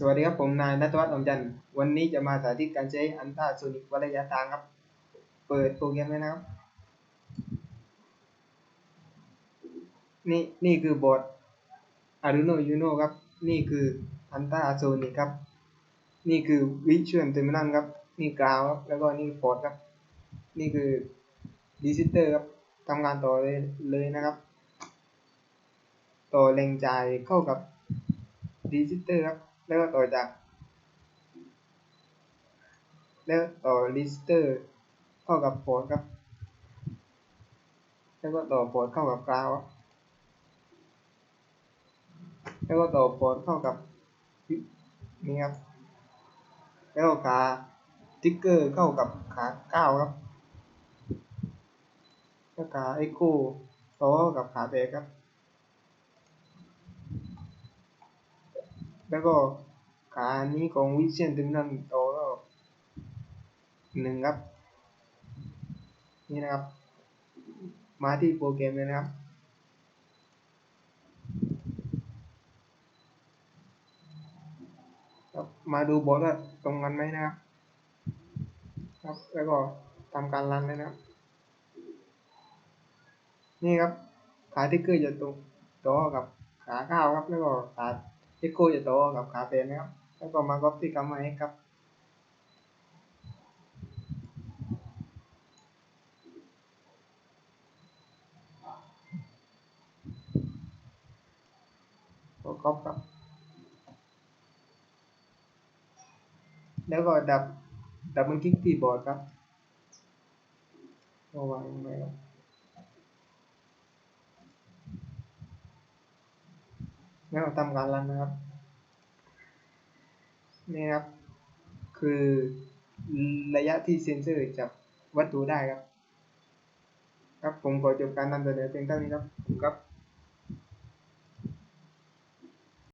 สวัสดีครับ ผมนายนัทวัฒน์อมจันทร์วันนี้จะมาสาธิตการใช้อันต้าโซนิกวัดระยะทางครับ เปิดโปรแกรมเลยนะครับ นี่นี่คือบอร์ด Arduino Uno ครับ นี่คืออันต้าโซนิกครับ นี่คือวิชวลเทอร์มินัลครับ นี่กราวครับแล้วก็นี่พอร์ตครับ นี่คือดิจิเตอร์ครับทำงานต่อเลยเลยนะครับ ต่อแรงจ่ายเข้ากับดิจิเตอร์ครับ แล้วก็ต่อจาก แล้วต่อดิจิเตอร์เข้ากับพอร์ตครับ แล้วก็ต่อพอร์ตเข้ากับกราวแล้วก็ต่อพอร์ตเข้ากับนี่ครับ แล้วก็ขาติ๊กเกอร์เข้ากับขาเก้าครับ แล้วขาไอโก้ต่อเข้ากับขาแบกครับ แล้วก็ ขานี้ของวิเชียนถึงนั่นต่อก็หนึ่งครับ นี่นะครับ มาที่โปรแกรมเลยนะครับ มาดูบอร์ดว่าตรงกันไหมนะครับ ครับ แล้วก็ทำการรันเลยนะครับ นี่ครับ ขาที่เกอร์จะตรงต่อกับขาข้าวครับ แล้วก็ขาที่โคจะต่อกับขาเป็นนะครับ แล้วก็มาก๊อปที่กัมมาให้ครับ ก็ก๊อปครับ แล้วก็ดับ ดับมันคลิกที่บอร์ดครับก็วางลงไปครับแล้วทำการรันนะครับ นี่ครับ คือระยะที่เซ็นเซอร์จับวัตถุได้ครับ ครับผมขอจบการนำเสนอเพียงเท่านี้ครับครับ